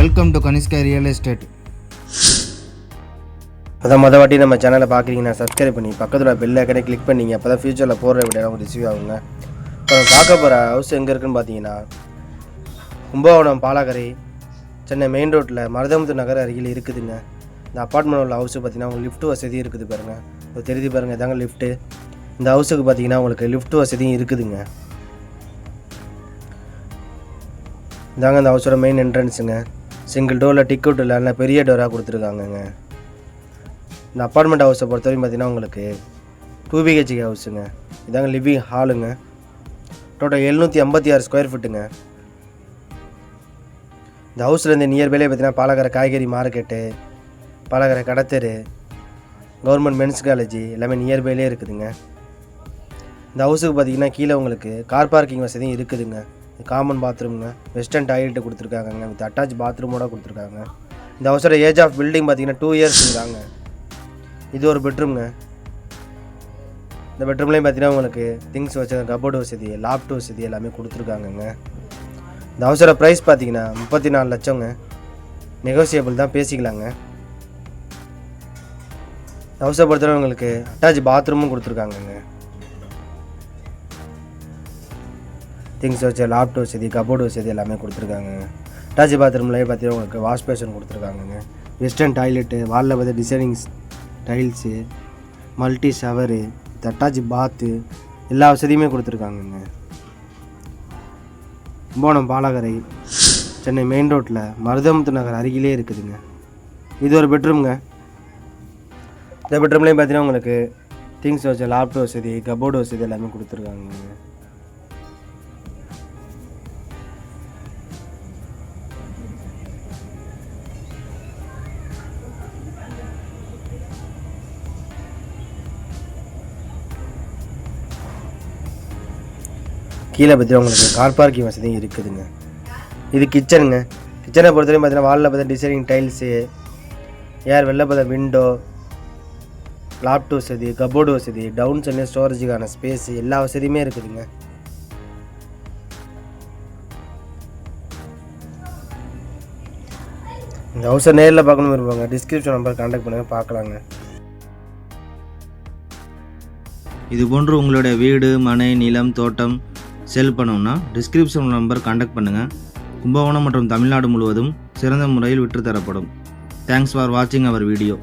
Welcome to Kanishka real estate அதான் மொதல் வாட்டி நம்ம சேனலை பார்க்குறீங்கன்னா சப்ஸ்கிரைப் பண்ணி பக்கத்தில் பெல் ஐக்கனை கிளிக் பண்ணிங்க அப்போ தான் ஃபியூச்சரில் போடுற வீடியோ ரிசீவ் ஆகுங்க. இப்போ பார்க்க போகிற ஹவுஸ் எங்கே இருக்குன்னு பார்த்தீங்கன்னா கும்பகோணம் பாலாக்கரை சென்னை மெயின் ரோட்டில் மருதமுத்து நகர் அருகில் இருக்குதுங்க. இந்த அப்பார்ட்மெண்ட் உள்ள ஹவுஸு பார்த்தீங்கன்னா உங்களுக்கு லிஃப்ட் வசதி இருக்குது பாருங்கள் இப்போ தெரியுது பாருங்கள் இதாங்க லிஃப்ட்டு இந்த ஹவுஸுக்கு பார்த்தீங்கன்னா உங்களுக்கு லிஃப்ட் வசதியும் இருக்குதுங்க. இதாங்க இந்த ஹவுஸோட மெயின் என்ட்ரன்ஸுங்க சிங்கிள் டோரில் டிக்கெட் இல்லைன்னா பெரிய டோராக கொடுத்துருக்காங்கங்க. இந்த அப்பார்ட்மெண்ட் ஹவுஸை பொறுத்தவரைக்கும் பார்த்தீங்கன்னா உங்களுக்கு டூ பிஹெச்கே ஹவுஸுங்க இதாங்க லிவிங் ஹாலுங்க டோட்டல் எழுநூற்றி ஐம்பத்தி ஆறு ஸ்கொயர் ஃபீட்டுங்க இந்த ஹவுஸ்லேருந்து நியர்பைலே பார்த்தீங்கன்னா பாலக்கரை காய்கறி மார்க்கெட்டு பாலக்கரை கடத்தெரு கவர்மெண்ட் மென்ஸ் காலேஜ் எல்லாமே நியர்பைலே இருக்குதுங்க. இந்த ஹவுஸுக்கு பார்த்தீங்கன்னா கீழே உங்களுக்கு கார் பார்க்கிங் வசதியும் இருக்குதுங்க. காமன் பாத்ரூம்ங்க வெஸ்டர்ன் டாய்லெட்டு கொடுத்துருக்காங்கங்க. வித் அட்டாச் பாத்ரூமோட கொடுத்துருக்காங்க. இந்த அவசர ஏஜ் ஆஃப் பில்டிங் பார்த்தீங்கன்னா டூ இயர்ஸ் தாங்க இது ஒரு பெட்ரூம்ங்க இந்த பெட்ரூம்லேயும் பார்த்தீங்கன்னா உங்களுக்கு திங்ஸ் வச்ச கபோர்டு வசதி லாப்ட் வசதி எல்லாமே கொடுத்துருக்காங்கங்க. இந்த அவசர ப்ரைஸ் பார்த்தீங்கன்னா முப்பத்தி நாலு லட்சங்க. நெகோசியபிள் தான் பேசிக்கலாங்க. அவசரப்படுத்துகிறவங்களுக்கு பொறுத்தவரை உங்களுக்கு அட்டாச் பாத்ரூமும் கொடுத்துருக்காங்கங்க. திங்ஸ் வச்ச லாப்ட் வசதி கபோர்டு வசதி எல்லாமே கொடுத்துருக்காங்க. அட்டாச் பாத்ரூம்லேயே பார்த்தீங்கன்னா உங்களுக்கு வாஷ் பேஷன் கொடுத்துருக்காங்கங்க. வெஸ்டர்ன் டாய்லெட்டு வாலில் பார்த்து designings tiles multi shower attach bath எல்லா வசதியுமே கொடுத்துருக்காங்கங்க. கும்போணம் பாலகரை சென்னை மெயின் ரோட்டில் மருதமுத்து நகர் அருகிலே இருக்குதுங்க. இது ஒரு பெட்ரூம்ங்க இந்த பெட்ரூம்லேயும் பார்த்தீங்கன்னா உங்களுக்கு திங்ஸ் வச்ச லாப்டாப் வசதி கபோர்டு வசதி எல்லாமே கொடுத்துருக்காங்க கீழே பார்த்தீங்கன்னா உங்களுக்கு கார் பார்க்கிங் வசதியும் இருக்குதுங்க. இது கிச்சனுங்க கிச்சனை பொறுத்தவரைக்கும் பார்த்தீங்கன்னா வாலில் பார்த்தா டிசைனிங் டைல்ஸு ஏர் வெளில பார்த்தா விண்டோ லாப்டாப் வசதி கபோர்டு வசதி டவுன் சென்னை ஸ்டோரேஜுக்கான ஸ்பேஸ் எல்லா வசதியுமே இருக்குதுங்க. இந்த ஹவுஸை நேரில் பார்க்கணும் இருப்பாங்க டிஸ்கிரிப்ஷன் நம்பர் கான்டாக்ட் பண்ணுங்கள் பார்க்கலாங்க. இது போன்று உங்களுடைய வீடு மனை நிலம் தோட்டம் சேல் பண்ணணும்னா டிஸ்கிரிப்ஷன் நம்பர் காண்டாக்ட் பண்ணுங்கள் கும்பகோணம் மற்றும் தமிழ்நாடு முழுவதும் சிறந்த முறையில் விற்றுத்தரப்படும். தேங்க்ஸ் ஃபார் வாட்சிங் அவர் வீடியோ